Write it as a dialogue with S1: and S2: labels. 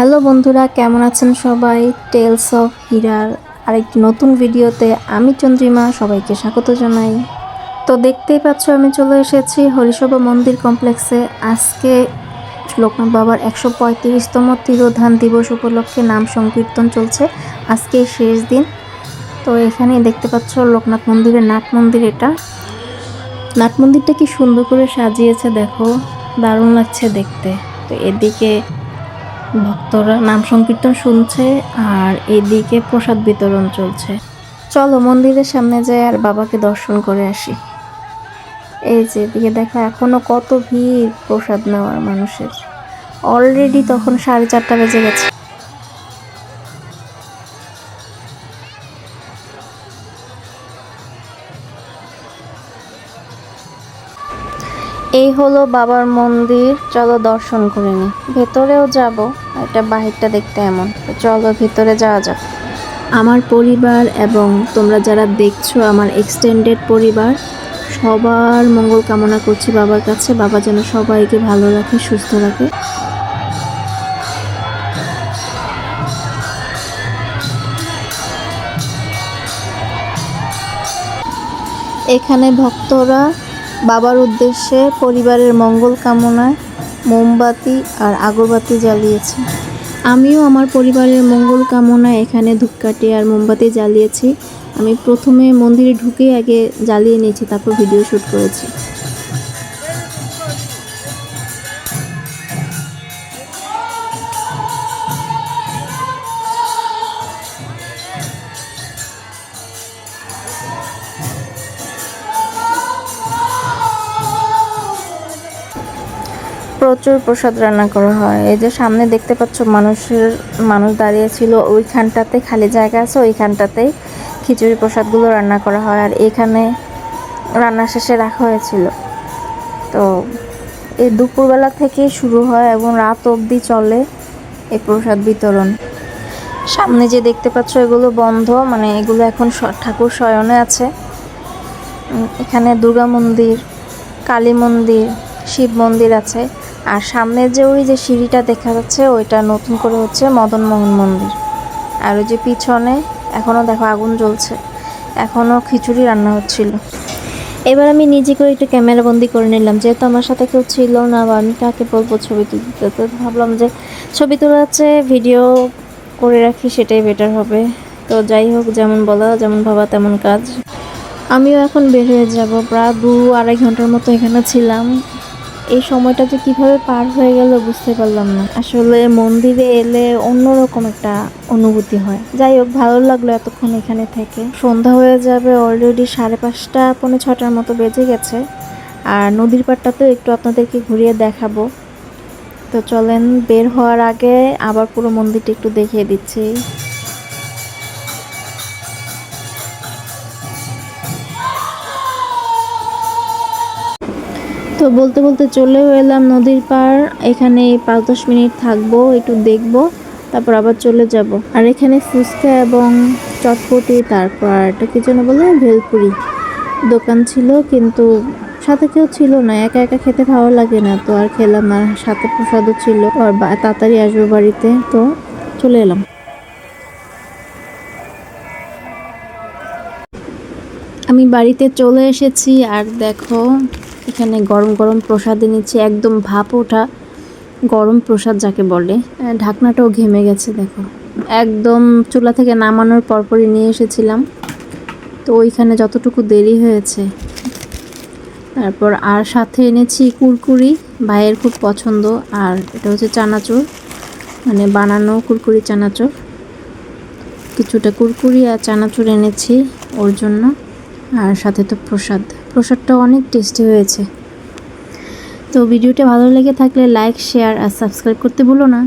S1: Hello বন্ধুরা, কেমন আছেন সবাই? টেলস অফ হীরার আরেকটি নতুন ভিডিওতে আমি চন্দ্রিমা, সবাইকে স্বাগত জানাই। তো দেখতেই পাচ্ছ, আমি চলে এসেছি হরিসভা মন্দির কমপ্লেক্সে। আজকে লোকনাথ বাবার একশো পঁয়ত্রিশতম তিরোধান দিবস উপলক্ষে নাম সংকীর্তন চলছে। আজকে শেষ দিন। তো এখানে দেখতে পাচ্ছ, লোকনাথ মন্দিরের নাট মন্দির এটা। নাট মন্দিরটা কি সুন্দর করে সাজিয়েছে, দেখো। দারুণ লাগছে দেখতে। তো এদিকে ভক্তরা নাম সংকীর্তন শুনছে আর এদিকে প্রসাদ বিতরণ চলছে। চলো মন্দিরের সামনে যাই আর বাবাকে দর্শন করে আসি। এই যে এদিকে দেখো, এখনও কত ভিড় প্রসাদ নেওয়ার মানুষের। অলরেডি তখন সাড়ে চারটা বেজে গেছে। এই হলো বাবার মন্দির। চলো দর্শন করে নি। ভেতরেও যাব, এটা বাহিরটা দেখতে এমন। চলো ভেতরে যাওয়া যাক। আমার পরিবার এবং তোমরা যারা দেখছ আমার এক্সটেন্ডেড পরিবার, সবার মঙ্গল কামনা করছি বাবার কাছে। বাবা যেন সবাইকে ভালো রাখে, সুস্থ রাখে। এখানে ভক্তরা বাবার উদ্দেশ্যে পরিবারের মঙ্গল কামনায় মোমবাতি আর আগরবাতি জ্বালিয়েছি। আমিও আমার পরিবারের মঙ্গল কামনায় এখানে ধূপকাঠি আর মোমবাতি জ্বালিয়েছি। আমি প্রথমে মন্দিরে ঢুকে আগে জ্বালিয়ে নিয়েছি, তারপর ভিডিও শ্যুট করেছি। প্রচুর প্রসাদ রান্না করা হয়। এই যে সামনে দেখতে পাচ্ছ মানুষের, মানুষ দাঁড়িয়ে ছিল ওইখানটাতে, খালি জায়গা আছে ওইখানটাতেই খিচুড়ি প্রসাদগুলো রান্না করা হয়। আর এখানে রান্না শেষে রাখা হয়েছিল। তো এই দুপুরবেলা থেকে শুরু হয় এবং রাত অবধি চলে এই প্রসাদ বিতরণ। সামনে যে দেখতে পাচ্ছ এগুলো বন্ধ মানে এগুলো এখন ঠাকুর শয়নে আছে। এখানে দুর্গা মন্দির, কালী মন্দির, শিব মন্দির আছে। আর সামনে যে ওই যে সিঁড়িটা দেখা যাচ্ছে, ওইটা নতুন করে হচ্ছে মদন মোহন মন্দির। আর ওই যে পিছনে এখনও দেখো আগুন জ্বলছে। এখনও খিচুড়ি রান্না হচ্ছিল। এবার আমি নিজে করে একটু ক্যামেরা বন্দি করে নিলাম। যেহেতু আমার সাথে কেউ ছিল না, বা আমি কাকে বলব ছবি তুলতে, তো ভাবলাম যে ছবি তোলা হচ্ছে ভিডিও করে রাখি, সেটাই বেটার হবে। তো যাই হোক, যেমন বলা, যেমন ভাবা, তেমন কাজ। আমিও এখন বের হয়ে যাব। প্রায় দু আড়াই ঘণ্টার মতো এখানে ছিলাম। এই সময়টা যে কীভাবে পার হয়ে গেল বুঝতে পারলাম না। আসলে মন্দিরে এলে অন্যরকম একটা অনুভূতি হয়। যাই হোক, ভালো লাগল এতক্ষণ এখানে থেকে। সন্ধ্যা হয়ে যাবে অলরেডি সাড়ে পাঁচটা, পৌনে ছটার মতো বেজে গেছে। আর নদীর পাড়টাতেও একটু আপনাদেরকে ঘুরিয়ে দেখাবো। তো চলেন, বের হওয়ার আগে আবার পুরো মন্দিরটা একটু দেখিয়ে দিচ্ছি। তো বলতে বলতে চলেও এলাম নদীর পার এখানে পাঁচ দশ মিনিট থাকব, একটু দেখব, তারপর আবার চলে যাব। আর এখানে ফুচকা এবং চটপটি, তারপর একটা কি যেন বলে, ভেলপুরি দোকান ছিল, কিন্তু সাথে কেউ ছিল না। একা একা খেতে ভালো লাগে না, তো আর খেলাম না। সাথে প্রসাদও ছিল, আর তাড়াতাড়ি আসব বাড়িতে, তো চলে এলাম। আমি বাড়িতে চলে এসেছি, আর দেখো এখানে গরম গরম প্রসাদ এনেছি একদম ভাপ ওঠা গরম প্রসাদ যাকে বলে। ঢাকনাটাও ঘেমে গেছে, দেখো। একদম চুলা থেকে নামানোর পরপরই নিয়ে এসেছিলাম। তো ওইখানে যতটুকু দেরি হয়েছে, তারপর আর সাথে এনেছি কুরকুরি, ভাইয়ের খুব পছন্দ, আর এটা হচ্ছে চানাচুর মানে বানানো কুরকুরি চানাচুর। কিছুটা কুরকুরি আর চানাচুর এনেছি ওর জন্য, আর সাথে তো প্রসাদ। প্রসাদটা অনেক টেস্টি হয়েছে। তো ভিডিওটা ভালো লেগে থাকলে লাইক শেয়ার আর সাবস্ক্রাইব করতে ভুলো না।